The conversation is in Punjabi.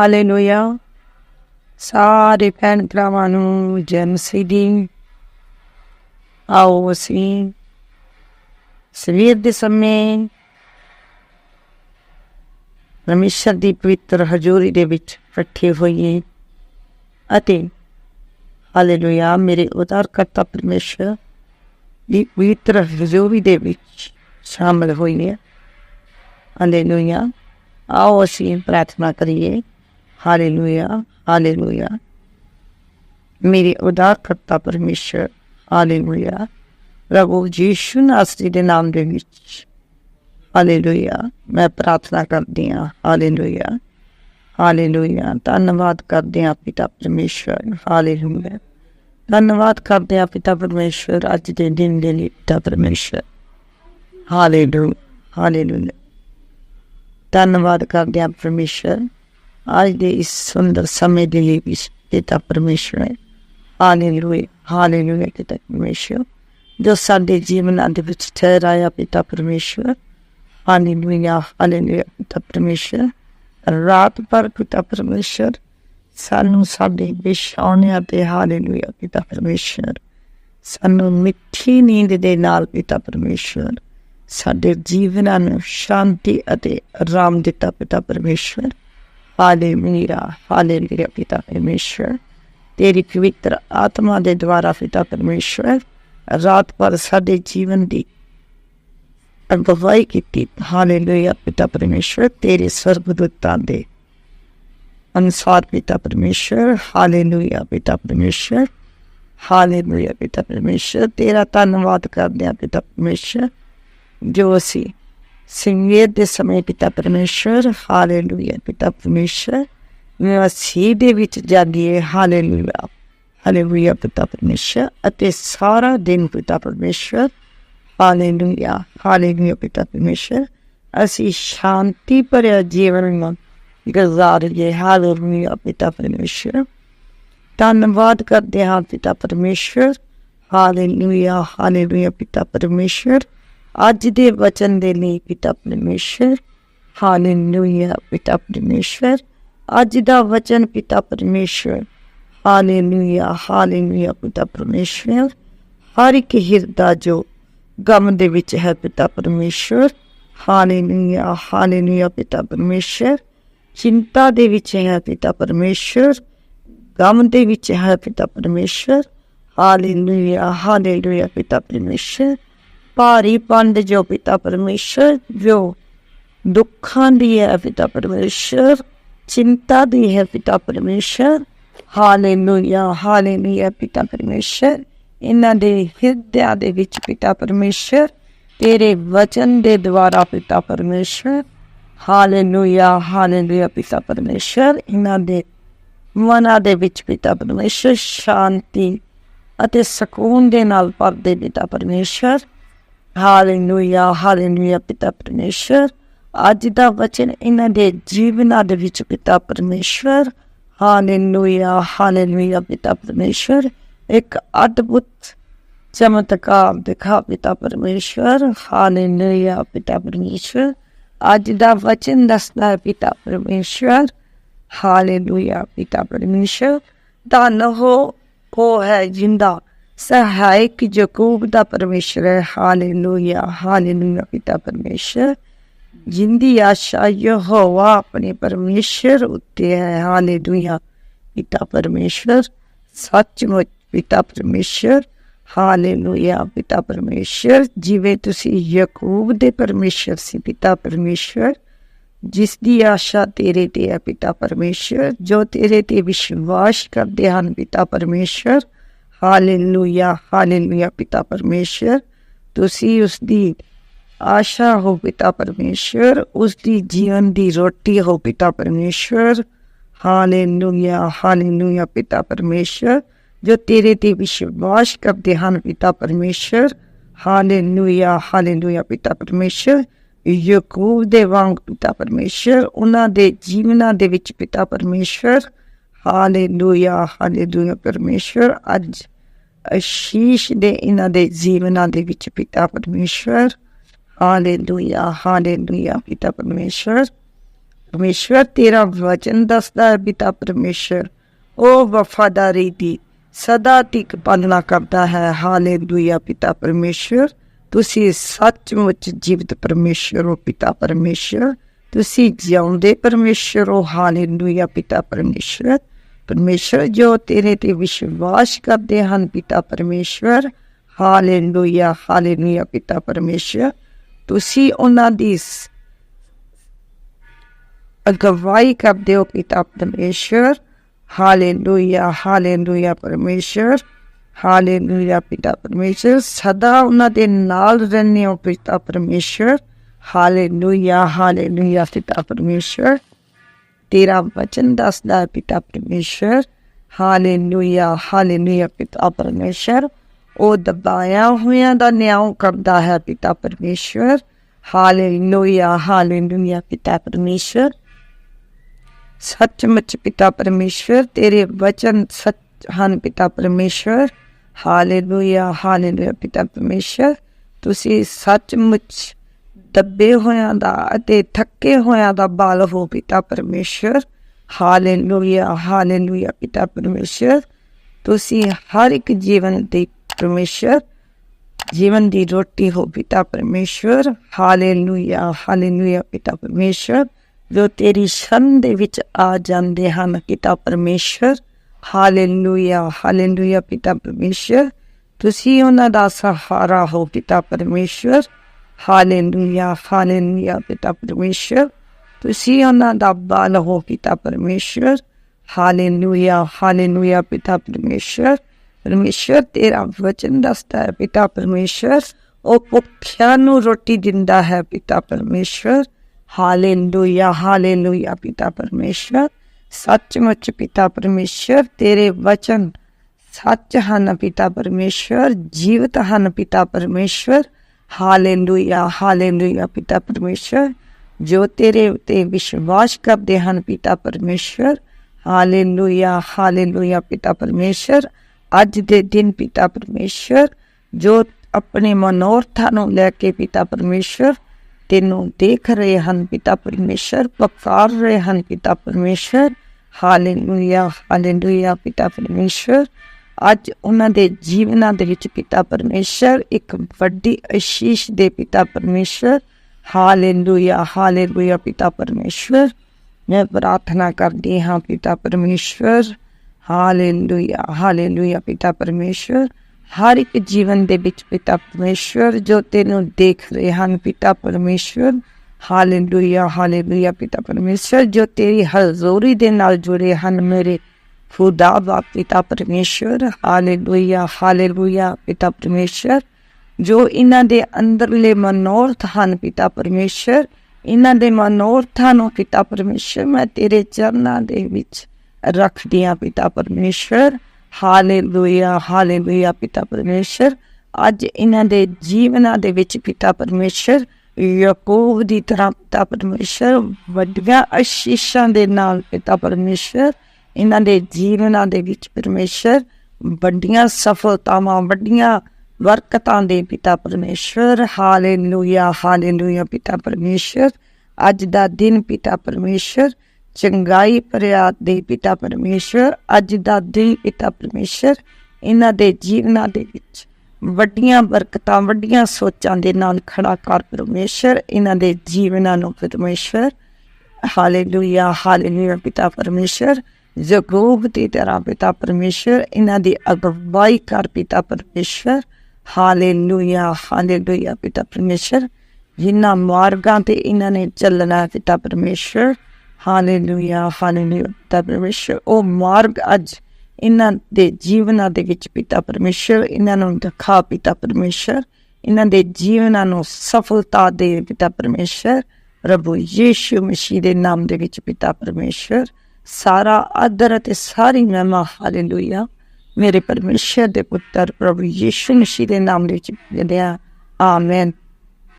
ਹਾਲੇਲੂਇਆ ਸਾਰੇ ਭੈਣ ਭਰਾਵਾਂ ਨੂੰ ਜਨ ਸਿਦੀ ਆਓ ਅਸੀਂ ਸਵੇਰ ਦੇ ਸਮੇਂ ਪਰਮੇਸ਼ਰ ਦੀ ਪਵਿੱਤਰ ਹਜ਼ੂਰੀ ਦੇ ਵਿੱਚ ਇਕੱਠੇ ਹੋਈਏ ਅਤੇ ਹਾਲੇਲੂਇਆ ਮੇਰੇ ਉਦਾਰਕਰਤਾ ਪਰਮੇਸ਼ਰ ਦੀ ਪਵਿੱਤਰ ਹਜ਼ੂਰੀ ਦੇ ਵਿੱਚ ਸ਼ਾਮਲ ਹੋਈਏ। ਹਾਲੇਲੂਇਆ ਆਓ ਅਸੀਂ ਪ੍ਰਾਰਥਨਾ ਕਰੀਏ। ਹਾਲੇਲੂਇਆ ਹਾਲੇਲੂਇਆ ਮੇਰੇ ਉਦਾਰਕਰਤਾ ਪਰਮੇਸ਼ਰ ਹਾਲੇਲੂਇਆ ਪ੍ਰਭੂ ਯੀਸ਼ੂ ਨਾਸਰੀ ਦੇ ਨਾਮ ਦੇ ਵਿੱਚ ਹਾਲੇਲੂਇਆ ਮੈਂ ਪ੍ਰਾਰਥਨਾ ਕਰਦੀ ਹਾਂ ਹਾਲੇਲੂਇਆ ਹਾਲੇਲੂਇਆ ਧੰਨਵਾਦ ਕਰਦੇ ਹਾਂ ਪਿਤਾ ਪਰਮੇਸ਼ਰ ਹਾਲੇਲੂਇਆ ਧੰਨਵਾਦ ਕਰਦੇ ਹਾਂ ਪਿਤਾ ਪਰਮੇਸ਼ਰ ਅੱਜ ਦੇ ਦਿਨ ਦੇ ਲਈ ਪਿਤਾ ਪਰਮੇਸ਼ਰ ਹਾਲੇਲੂਇਆ ਹਾਲੇਲੂਇਆ ਧੰਨਵਾਦ ਕਰਦੇ ਹਾਂ ਪਰਮੇਸ਼ਰ ਅੱਜ ਦੇ ਇਸ ਸੁੰਦਰ ਸਮੇਂ ਦੇ ਲਈ ਵੀ ਪਿਤਾ ਪਰਮੇਸ਼ਰ ਹੈ ਹਾਲੇਲੂਇਆ ਹਾਲੇਲੂਇਆ ਪਿਤਾ ਪਰਮੇਸ਼ਰ ਜੋ ਸਾਡੇ ਜੀਵਨਾਂ ਦੇ ਵਿੱਚ ਠਹਿਰਾਇਆ ਪਿਤਾ ਪਰਮੇਸ਼ਰ ਹਾਲੇਲੂਇਆ ਹਾਲੇਲੂਇਆ ਪਿਤਾ ਪਰਮੇਸ਼ਰ ਰਾਤ ਪਰ ਪਿਤਾ ਪਰਮੇਸ਼ਰ ਸਾਨੂੰ ਸਾਡੇ ਵਿਸ਼ਾਉਣਿਆਂ ਤੇ ਹਾਲੇਲੂਇਆ ਪਿਤਾ ਪਰਮੇਸ਼ਰ ਸਾਨੂੰ ਮਿੱਠੀ ਨੀਂਦ ਦੇ ਨਾਲ ਪਿਤਾ ਪਰਮੇਸ਼ਰ ਸਾਡੇ ਜੀਵਨਾਂ ਨੂੰ ਸ਼ਾਂਤੀ ਅਤੇ ਆਰਾਮ ਦਿੱਤਾ ਪਿਤਾ ਪਰਮੇਸ਼ਰ ਹਾਲੇਲੂਇਆ ਹਾਲੇਲੂਇਆ ਪਿਤਾ ਪਰਮੇਸ਼ਰ ਤੇਰੀ ਪਵਿੱਤਰ ਆਤਮਾ ਦੇ ਦੁਆਰਾ ਪਿਤਾ ਪਰਮੇਸ਼ਰ ਰਾਤ ਪਰ ਸਾਡੇ ਜੀਵਨ ਦੀ ਅਗਵਾਈ ਕੀਤੀ ਹਾਲੇਲੂਇਆ ਪਿਤਾ ਪਰਮੇਸ਼ਰ ਤੇਰੇ ਸਰਬਦੁੱਤਾਂ ਦੇ ਅਨੁਸਾਰ ਪਿਤਾ ਪਰਮੇਸ਼ਰ ਹਾਲੇਲੂਇਆ ਪਿਤਾ ਪਰਮੇਸ਼ਰ ਹਾਲੇਲੂਇਆ ਪਿਤਾ ਪਰਮੇਸ਼ਰ ਤੇਰਾ ਧੰਨਵਾਦ ਕਰਦੇ ਹਾਂ ਪਿਤਾ ਪਰਮੇਸ਼ਰ ਜੋ ਅਸੀਂ ਸੰਗੀਤ ਦੇ ਸਮੇਂ ਪਿਤਾ ਪਰਮੇਸ਼ਰ ਹਾਲੇਲੂਇਆ, ਪਿਤਾ ਪਰਮੇਸ਼ਰ ਮਸੀਹ ਦੇ ਵਿੱਚ ਜਾਗੀਏ ਹਾਲੇਲੂਇਆ। ਹਾਲੇਲੂਇਆ, ਪਿਤਾ ਪਰਮੇਸ਼ਰ ਅਤੇ ਸਾਰਾ ਦਿਨ ਪਿਤਾ ਪਰਮੇਸ਼ਰ ਹਾਲੇਲੂਇਆ ਹਾਲੇਲੂਇਆ, ਪਿਤਾ ਪਰਮੇਸ਼ਰ ਅਸੀਂ ਸ਼ਾਂਤੀ ਭਰਿਆ ਜੀਵਨ ਗੁਜ਼ਾਰੀਏ। ਹਾਲੇਲੂਇਆ, ਪਿਤਾ ਪਰਮੇਸ਼ਰ ਧੰਨਵਾਦ ਕਰਦੇ ਹਾਂ, ਪਿਤਾ ਪਰਮੇਸ਼ਰ ਹਾਲੇਲੂਇਆ ਹਾਲੇਲੂਇਆ, ਪਿਤਾ ਪਰਮੇਸ਼ਰ ਅੱਜ ਦੇ ਵਚਨ ਦੇ ਲਈ ਪਿਤਾ ਪਰਮੇਸ਼ਰ ਹਾਲੇਲੂਇਆ ਪਿਤਾ ਪਰਮੇਸ਼ਰ ਅੱਜ ਦਾ ਵਚਨ ਪਿਤਾ ਪਰਮੇਸ਼ਰ ਹਾਲੇਲੂਇਆ ਹਾਲੇਲੂਇਆ ਪਿਤਾ ਪਰਮੇਸ਼ਰ ਹਰ ਇੱਕ ਹਿਰਦਾ ਜੋ ਗਮ ਦੇ ਵਿੱਚ ਹੈ ਪਿਤਾ ਪਰਮੇਸ਼ਰ ਹਾਲੇਲੂਇਆ ਹਾਲੇਲੂਇਆ ਪਿਤਾ ਪਰਮੇਸ਼ਰ ਚਿੰਤਾ ਦੇ ਵਿੱਚ ਹੈ ਪਿਤਾ ਪਰਮੇਸ਼ਰ ਗਮ ਦੇ ਵਿੱਚ ਹੈ ਪਿਤਾ ਪਰਮੇਸ਼ਰ ਹਾਲੇਲੂਇਆ ਹਾਲੇਲੂਇਆ ਪਿਤਾ ਪਰਮੇਸ਼ਰ ਭਾਰੀ ਪੰਡ ਜੋ ਪਿਤਾ ਪਰਮੇਸ਼ਰ, ਜੋ ਦੁੱਖਾਂ ਦੀ ਹੈ ਪਿਤਾ ਪਰਮੇਸ਼ਰ, ਚਿੰਤਾ ਦੀ ਹੈ ਪਿਤਾ ਪਰਮੇਸ਼ਰ। ਹਾਲੇਲੂਇਆ ਹਾਲੇਲੂਇਆ ਪਿਤਾ ਪਰਮੇਸ਼ਰ। ਇਹਨਾਂ ਦੇ ਹਿਰਦਿਆਂ ਦੇ ਵਿੱਚ ਪਿਤਾ ਪਰਮੇਸ਼ਰ, ਤੇਰੇ ਵਚਨ ਦੇ ਦੁਆਰਾ ਪਿਤਾ ਪਰਮੇਸ਼ਰ। ਹਾਲੇਲੂਇਆ ਹਾਲੇਲੂਇਆ ਪਿਤਾ ਪਰਮੇਸ਼ਰ। ਇਹਨਾਂ ਦੇ ਮਨਾਂ ਦੇ ਵਿੱਚ ਪਿਤਾ ਪਰਮੇਸ਼ਰ ਸ਼ਾਂਤੀ ਅਤੇ ਸਕੂਨ ਦੇ ਨਾਲ ਭਰਦੇ ਪਿਤਾ ਪਰਮੇਸ਼ਰ। ਹਾਲੇਲੂਇਆ ਹਾਲੇਲੂਇਆ ਪਿਤਾ ਪਰਮੇਸ਼ਰ ਅੱਜ ਦਾ ਵਚਨ ਇਹਨਾਂ ਦੇ ਜੀਵਨਾਂ ਦੇ ਵਿੱਚ ਪਿਤਾ ਪਰਮੇਸ਼ਰ ਹਾਲੇਲੂਇਆ ਹਾਲੇਲੂਇਆ ਪਿਤਾ ਪਰਮੇਸ਼ਰ ਇੱਕ ਅਦਭੁਤ, ਚਮਤਕਾਰ ਦਿਖਾ ਪਿਤਾ ਪਰਮੇਸ਼ਰ ਹਾਲੇਲੂਇਆ ਪਿਤਾ ਪਰਮੇਸ਼ਰ ਅੱਜ ਦਾ ਵਚਨ ਦੱਸਦਾ ਹੈ ਪਿਤਾ ਪਰਮੇਸ਼ਰ ਹਾਲੇਲੂਇਆ ਪਿਤਾ ਪਰਮੇਸ਼ਰ ਧੰਨ ਹੋ, ਉਹ ਹੈ ਜਿੰਦਾ। ਸਹਾਇਕ ਜਕੂਬ ਦਾ ਪਰਮੇਸ਼ਰ ਹੈ। ਹਾਲੇਲੂਇਆ ਹਾਲੇਲੂਇਆ ਪਿਤਾ ਪਰਮੇਸ਼ਰ। ਜਿੰਦੀ ਆਸ਼ਾ ਯਹੋਵਾ ਆਪਣੇ ਪਰਮੇਸ਼ਰ ਉੱਤੇ ਹੈ। ਹਾਲੇਲੂਇਆ ਪਿਤਾ ਪਰਮੇਸ਼ਰ, ਸੱਚਮੁੱਚ ਪਿਤਾ ਪਰਮੇਸ਼ਰ। ਹਾਲੇਲੂਇਆ ਪਿਤਾ ਪਰਮੇਸ਼ਰ, ਜਿਵੇਂ ਤੁਸੀਂ ਯਾਕੂਬ ਦੇ ਪਰਮੇਸ਼ਰ ਸੀ ਪਿਤਾ ਪਰਮੇਸ਼ਰ, ਜਿਸ ਦੀ ਆਸ਼ਾ ਤੇਰੇ ਤੇ ਹੈ ਪਿਤਾ ਪਰਮੇਸ਼ਰ। ਜੋ ਤੇਰੇ ਤੇ ਵਿਸ਼ਵਾਸ ਕਰਦੇ ਹਨ ਪਿਤਾ ਪਰਮੇਸ਼ਰ ਹਾਲੇਲੂਇਆ ਹਾਲੇਲੂਇਆ ਪਿਤਾ ਪਰਮੇਸ਼ਰ। ਤੁਸੀਂ ਉਸ ਦੀ ਆਸ਼ਾ ਹੋ ਪਿਤਾ ਪਰਮੇਸ਼ਰ ਉਸ ਦੀ ਜੀਵਨ ਦੀ ਰੋਟੀ ਹੋ ਪਿਤਾ ਪਰਮੇਸ਼ਰ। ਹਾਲੇਲੂਇਆ ਹਾਲੇਲੂਇਆ ਪਿਤਾ ਪਰਮੇਸ਼ਰ, ਜੋ ਤੇਰੇ ਤੇ ਵਿਸ਼ਵਾਸ ਕਰਦੇ ਹਨ ਪਿਤਾ ਪਰਮੇਸ਼ਰ। ਹਾਲੇਲੂਇਆ ਹਾਲੇਲੂਇਆ ਪਿਤਾ ਪਰਮੇਸ਼ਰ। ਯਾਕੂਬ ਦੇ ਵਾਂਗ ਪਿਤਾ ਪਰਮੇਸ਼ਰ, ਉਹਨਾਂ ਦੇ ਜੀਵਨਾਂ ਦੇ ਵਿੱਚ ਪਿਤਾ ਪਰਮੇਸ਼ਰ। ਹਾਲੇਲੂਇਆ ਹਾਲੇਲੂਇਆ ਪਰਮੇਸ਼ਰ, ਅੱਜ ਅਸ਼ੀਸ਼ ਦੇ ਇਹਨਾਂ ਦੇ ਜੀਵਨਾਂ ਦੇ ਵਿੱਚ ਪਿਤਾ ਪਰਮੇਸ਼ਰ ਹਾਲੇਲੂਇਆ ਹਾਲੇਲੂਇਆ ਪਿਤਾ ਪਰਮੇਸ਼ਰ ਪਰਮੇਸ਼ਵਰ, ਤੇਰਾ ਵਚਨ ਦੱਸਦਾ ਹੈ ਪਿਤਾ ਪਰਮੇਸ਼ਵਰ। ਉਹ ਵਫਾਦਾਰੀ ਦੀ ਸਦਾ ਤੱਕ ਪਾਲਣਾ ਕਰਦਾ ਹੈ। ਹਾਲੇਲੂਇਆ ਪਿਤਾ ਪਰਮੇਸ਼ਵਰ। ਤੁਸੀਂ ਸੱਚਮੁੱਚ ਜੀਵਤ ਪਰਮੇਸ਼ਵਰ ਹੋ, ਪਿਤਾ ਪਰਮੇਸ਼ਵਰ। ਤੁਸੀਂ ਜਿਉਂਦੇ ਪਰਮੇਸ਼ਵਰ ਹੋ। ਹਾਲੇਲੂਇਆ ਪਿਤਾ ਪਰਮੇਸ਼ਵਰ। ਪਰਮੇਸ਼ਵਰ, ਜੋ ਤੇਰੇ ਤੇ ਵਿਸ਼ਵਾਸ ਕਰਦੇ ਹਨ, ਪਿਤਾ ਪਰਮੇਸ਼ਵਰ। ਹਾਲੇਲੂਇਆ ਹਾਲੇਲੂਇਆ, ਪਿਤਾ ਪਰਮੇਸ਼ਵਰ। ਤੁਸੀਂ ਉਹਨਾਂ ਦੀ ਅਗਵਾਈ ਕਰਦੇ ਹੋ, ਪਿਤਾ ਪਰਮੇਸ਼ਵਰ। ਹਾਲੇਲੂਇਆ ਹਾਲੇਲੂਇਆ, ਪਰਮੇਸ਼ਵਰ। ਹਾਲੇਲੂਇਆ, ਪਿਤਾ ਪਰਮੇਸ਼ਵਰ। ਸਦਾ ਉਹਨਾਂ ਦੇ ਨਾਲ ਰਹਿੰਦੇ ਹੋ, ਪਿਤਾ ਪਰਮੇਸ਼ਵਰ। ਹਾਲੇਲੂਇਆ ਹਾਲੇਲੂਇਆ, ਪਿਤਾ ਪਰਮੇਸ਼ਵਰ। ਤੇਰਾ ਵਚਨ ਦੱਸਦਾ ਹੈ ਪਿਤਾ ਪਰਮੇਸ਼ਵਰ ਹਾਲੇਲੂਇਆ ਹਾਲੇਲੂਇਆ ਪਿਤਾ ਪਰਮੇਸ਼ਵਰ ਉਹ ਦਬਾਇਆ ਹੋਇਆਂ ਦਾ ਨਿਆਂ ਕਰਦਾ ਹੈ ਪਿਤਾ ਪਰਮੇਸ਼ਵਰ ਹਾਲੇਲੂਇਆ ਹਾਲੇਲੂਇਆ ਪਿਤਾ ਪਰਮੇਸ਼ਵਰ ਸੱਚਮੁੱਚ ਪਿਤਾ ਪਰਮੇਸ਼ਵਰ ਤੇਰੇ ਵਚਨ ਸੱਚ ਹਨ ਪਿਤਾ ਪਰਮੇਸ਼ਵਰ ਹਾਲੇਲੂਇਆ ਹਾਲੇਲੂਇਆ ਪਿਤਾ ਪਰਮੇਸ਼ਵਰ ਤੁਸੀਂ ਸੱਚਮੁੱਚ ਦੱਬੇ ਹੋਇਆਂ ਦਾ ਅਤੇ ਥੱਕੇ ਹੋਇਆਂ ਦਾ ਬਾਲ ਹੋ ਪਿਤਾ ਪਰਮੇਸ਼ਵਰ। ਹਾਲੇਲੂਇਆ ਹਾਲੇਲੂਇਆ ਪਿਤਾ ਪਰਮੇਸ਼ਵਰ। ਤੁਸੀਂ ਹਰ ਇੱਕ ਜੀਵਨ ਦੇ ਪਰਮੇਸ਼ਵਰ। ਜੀਵਨ ਦੀ ਰੋਟੀ ਹੋ ਪਿਤਾ ਪਰਮੇਸ਼ਵਰ। ਹਾਲੇਲੂਇਆ ਹਾਲੇਲੂਇਆ ਪਿਤਾ ਪਰਮੇਸ਼ਵਰ। ਜੋ ਤੇਰੀ ਸ਼ਰਨ ਦੇ ਵਿੱਚ ਆ ਜਾਂਦੇ ਹਨ ਪਿਤਾ ਪਰਮੇਸ਼ਵਰ। ਹਾਲੇਲੂਇਆ ਹਾਲੇਲੂਇਆ ਪਿਤਾ ਪਰਮੇਸ਼ਵਰ। ਤੁਸੀਂ ਉਹਨਾਂ ਦਾ ਸਹਾਰਾ ਹੋ ਪਿਤਾ ਪਰਮੇਸ਼ਵਰ। ਹਾਲੇਲੂਇਆ ਹਾਲੇਲੂਇਆ ਪਿਤਾ ਪਰਮੇਸ਼ਵਰ ਤੁਸੀਂ ਉਹਨਾਂ ਦਾ ਬਾਲ ਹੋ ਪਿਤਾ ਪਰਮੇਸ਼ਵਰ ਹਾਲੇਲੂਇਆ ਹਾਲੇਲੂਇਆ ਪਿਤਾ ਪਰਮੇਸ਼ਵਰ ਪਰਮੇਸ਼ਵਰ ਤੇਰਾ ਵਚਨ ਦੱਸਦਾ ਹੈ, ਪਿਤਾ ਪਰਮੇਸ਼ਵਰ ਉਹ ਭੁੱਖਿਆਂ ਨੂੰ ਰੋਟੀ ਦਿੰਦਾ ਹੈ, ਪਿਤਾ ਪਰਮੇਸ਼ਵਰ ਹਾਲੇਲੂਇਆ ਹਾਲੇਲੂਇਆ ਪਿਤਾ ਪਰਮੇਸ਼ਵਰ ਸੱਚਮੁੱਚ, ਪਿਤਾ ਪਰਮੇਸ਼ਵਰ ਤੇਰੇ ਵਚਨ ਸੱਚ ਹਨ, ਪਿਤਾ ਪਰਮੇਸ਼ਵਰ ਜੀਵਤ ਹਨ, ਪਿਤਾ ਪਰਮੇਸ਼ਵਰ ਹਾਲੇਲੂਇਆ ਹਾਲੇਲੂਇਆ ਪਿਤਾ ਪਰਮੇਸ਼ਵਰ ਜੋ ਤੇਰੇ ਉਤੇ ਵਿਸ਼ਵਾਸ ਕਰਦੇ ਹਨ ਪਿਤਾ ਪਰਮੇਸ਼ਵਰ ਹਾਲੇਲੂਇਆ ਹਾਲੇਲੂਇਆ ਪਿਤਾ ਪਰਮੇਸ਼ਵਰ ਅੱਜ ਦੇ ਦਿਨ ਪਿਤਾ ਪਰਮੇਸ਼ਵਰ ਜੋ ਆਪਣੇ ਮਨੋਰਥਾਂ ਨੂੰ ਲੈ ਕੇ ਪਿਤਾ ਪਰਮੇਸ਼ਵਰ ਤੈਨੂੰ ਦੇਖ ਰਹੇ ਹਨ, ਪਿਤਾ ਪਰਮੇਸ਼ਵਰ ਪਕਾਰ ਰਹੇ ਹਨ, ਪਿਤਾ ਪਰਮੇਸ਼ਵਰ ਹਾਲੇਲੂਇਆ ਹਾਲੇਲੂਇਆ ਪਿਤਾ ਪਰਮੇਸ਼ਵਰ ਅੱਜ ਉਹਨਾਂ ਦੇ ਜੀਵਨਾਂ ਦੇ ਵਿੱਚ ਪਿਤਾ ਪਰਮੇਸ਼ਵਰ ਇੱਕ ਵੱਡੀ ਅਸ਼ੀਸ਼ ਦੇ ਪਿਤਾ ਪਰਮੇਸ਼ਵਰ ਹਾਲੇਲੂਇਆ ਹਾਲੇਲੂਇਆ ਪਿਤਾ ਪਰਮੇਸ਼ਵਰ ਮੈਂ ਪ੍ਰਾਰਥਨਾ ਕਰਦੀ ਹਾਂ, ਪਿਤਾ ਪਰਮੇਸ਼ਵਰ ਹਾਲੇਲੂਇਆ ਹਾਲੇਲੂਇਆ ਪਿਤਾ ਪਰਮੇਸ਼ਵਰ ਹਰ ਇੱਕ ਜੀਵਨ ਦੇ ਵਿੱਚ ਪਿਤਾ ਪਰਮੇਸ਼ਵਰ ਜੋ ਤੈਨੂੰ ਦੇਖ ਰਹੇ ਹਨ, ਪਿਤਾ ਪਰਮੇਸ਼ਵਰ ਹਾਲੇਲੂਇਆ ਹਾਲੇਲੂਇਆ ਪਿਤਾ ਪਰਮੇਸ਼ਵਰ ਜੋ ਤੇਰੀ ਹਜ਼ੂਰੀ ਦੇ ਨਾਲ ਜੁੜੇ ਹਨ, ਮੇਰੇ ਖੁਦਾ ਬਾਪ ਪਿਤਾ ਪਰਮੇਸ਼ਵਰ ਹਾਲੇਲੂਇਆ ਹਾਲੇਲੂਇਆ ਪਿਤਾ ਪਰਮੇਸ਼ਵਰ ਜੋ ਇਹਨਾਂ ਦੇ ਅੰਦਰਲੇ ਮਨੋਰਥ ਹਨ ਪਿਤਾ ਪਰਮੇਸ਼ਵਰ ਇਹਨਾਂ ਦੇ ਮਨੋਰਥਾਂ ਨੂੰ ਪਿਤਾ ਪਰਮੇਸ਼ਵਰ ਮੈਂ ਤੇਰੇ ਚਰਨਾਂ ਦੇ ਵਿੱਚ ਰੱਖਦੀ ਹਾਂ ਪਿਤਾ ਪਰਮੇਸ਼ਵਰ ਹਾਲੇਲੂਇਆ ਹਾਲੇਲੂਇਆ ਪਿਤਾ ਪਰਮੇਸ਼ਵਰ ਅੱਜ ਇਹਨਾਂ ਦੇ ਜੀਵਨਾਂ ਦੇ ਵਿੱਚ ਪਿਤਾ ਪਰਮੇਸ਼ਵਰ ਯਾਕੂਬ ਦੀ ਤਰ੍ਹਾਂ ਪਿਤਾ ਪਰਮੇਸ਼ਵਰ ਵੱਡੀਆਂ ਅਸ਼ੀਸ਼ਾਂ ਦੇ ਨਾਲ ਪਿਤਾ ਪਰਮੇਸ਼ਵਰ ਇਹਨਾਂ ਦੇ ਜੀਵਨਾਂ ਦੇ ਵਿੱਚ ਪਰਮੇਸ਼ਵਰ ਵੱਡੀਆਂ ਸਫਲਤਾਵਾਂ, ਵੱਡੀਆਂ ਬਰਕਤਾਂ ਦੇ ਪਿਤਾ ਪਰਮੇਸ਼ਵਰ ਹਾਲੇਲੂਇਆ ਹਾਲੇਲੂਇਆ ਪਿਤਾ ਪਰਮੇਸ਼ਵਰ ਅੱਜ ਦਾ ਦਿਨ ਪਿਤਾ ਪਰਮੇਸ਼ਵਰ ਚੰਗਾਈ ਭਰਿਆ ਦੇ ਪਿਤਾ ਪਰਮੇਸ਼ਵਰ ਅੱਜ ਦਾ ਦਿਨ ਪਿਤਾ ਪਰਮੇਸ਼ਵਰ ਇਹਨਾਂ ਦੇ ਜੀਵਨਾਂ ਦੇ ਵਿੱਚ ਵੱਡੀਆਂ ਬਰਕਤਾਂ ਵੱਡੀਆਂ ਸੋਚਾਂ ਦੇ ਨਾਲ ਖੜਾ ਕਰ ਪਰਮੇਸ਼ਵਰ ਇਹਨਾਂ ਦੇ ਜੀਵਨਾਂ ਨੂੰ ਪਰਮੇਸ਼ਵਰ ਹਾਲੇਲੂਇਆ ਹਾਲੇਲੂਇਆ ਪਿਤਾ ਪਰਮੇਸ਼ਵਰ ਜਗੋਬ ਦੀ ਤਰ੍ਹਾਂ ਪਿਤਾ ਪਰਮੇਸ਼ਵਰ ਇਹਨਾਂ ਦੀ ਅਗਵਾਈ ਕਰ ਪਿਤਾ ਪਰਮੇਸ਼ਵਰ ਹਾਲੇਲੂਇਆ ਹਾਲੇਲੂਇਆ ਪਿਤਾ ਪਰਮੇਸ਼ਵਰ ਜਿਨ੍ਹਾਂ ਮਾਰਗਾਂ ਤੇ ਇਹਨਾਂ ਨੇ ਚੱਲਣਾ ਹੈ ਪਿਤਾ ਪਰਮੇਸ਼ਵਰ ਹਾਲੇਲੂਇਆ ਹਾਲੇਲੂਇਆ ਪਿਤਾ ਪਰਮੇਸ਼ਵਰ ਉਹ ਮਾਰਗ ਅੱਜ ਇਹਨਾਂ ਦੇ ਜੀਵਨਾਂ ਦੇ ਵਿੱਚ ਪਿਤਾ ਪਰਮੇਸ਼ਵਰ ਇਹਨਾਂ ਨੂੰ ਦਿਖਾ ਪਿਤਾ ਪਰਮੇਸ਼ਵਰ ਇਹਨਾਂ ਦੇ ਜੀਵਨਾਂ ਨੂੰ ਸਫਲਤਾ ਦੇ ਪਿਤਾ ਪਰਮੇਸ਼ਵਰ ਪ੍ਰਭੂ ਯੀਸ਼ੂ ਮਸੀਹ ਦੇ ਨਾਮ ਦੇ ਵਿੱਚ ਪਿਤਾ ਪਰਮੇਸ਼ਵਰ ਸਾਰਾ ਆਦਰ ਅਤੇ ਸਾਰੀ ਮਹਿਮਾ, ਹਾਲੇਲੂਇਆ। ਮੇਰੇ ਪਰਮੇਸ਼ਰ ਦੇ ਪੁੱਤਰ ਪ੍ਰਭੂ ਯੀਸ਼ੂ ਮਸੀਹ ਦੇ ਨਾਮ ਵਿੱਚ ਦਿੰਦੇ ਹਾਂ। ਆਮੇਨ।